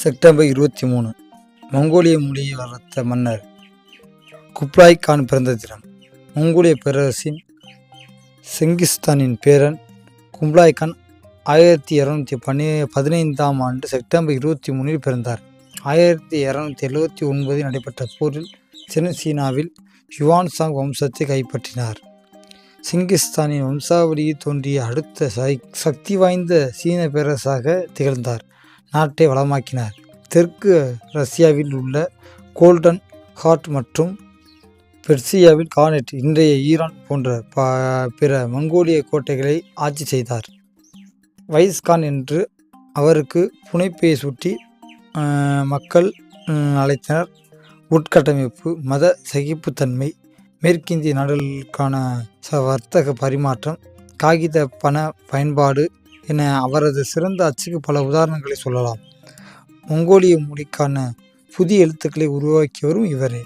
September இருபத்தி மூணு. மங்கோலிய மொழியை வளர்த்த மன்னர் குப்லாய் கான் பிறந்த தினம். மங்கோலிய பேரரசின் செங்கிஸ்தானின் பேரன் குப்லாய் கான் ஆயிரத்தி இரநூத்தி பன்னி பதினைந்தாம் ஆண்டு செப்டம்பர் இருபத்தி மூணில் பிறந்தார். ஆயிரத்தி இரநூத்தி எழுபத்தி ஒன்பதில் நடைபெற்ற போரில் தென் சீனாவில் யுவான்சாங் வம்சத்தை கைப்பற்றினார். சிங்கிஸ்தானின் வம்சாவளியில் தோன்றிய அடுத்த சக்தி வாய்ந்த சீன பேரரசாக திகழ்ந்தார். நாட்டை வளமாக்கினார். தெற்கு ரஷ்யாவில் உள்ள கோல்டன் ஹார்ட் மற்றும் பெர்சியாவில் கானெட் இன்றைய ஈரான் போன்ற ப பிற மங்கோலிய கோட்டைகளை ஆட்சி செய்தார். வைஸ்கான் என்று அவருக்கு புனைப்பையை சுட்டி மக்கள் அழைத்தனர். உட்கட்டமைப்பு மத சகிப்புத்தன்மை மேற்கிந்திய நாடுகளுக்கான ச வர்த்தக பரிமாற்றம் காகித பண பயன்பாடு என அவரது சிறந்த அச்சுக்கு பல உதாரணங்களை சொல்லலாம். மங்கோலிய மொழிக்கான புதிய எழுத்துக்களை உருவாக்கியவரும் இவரே.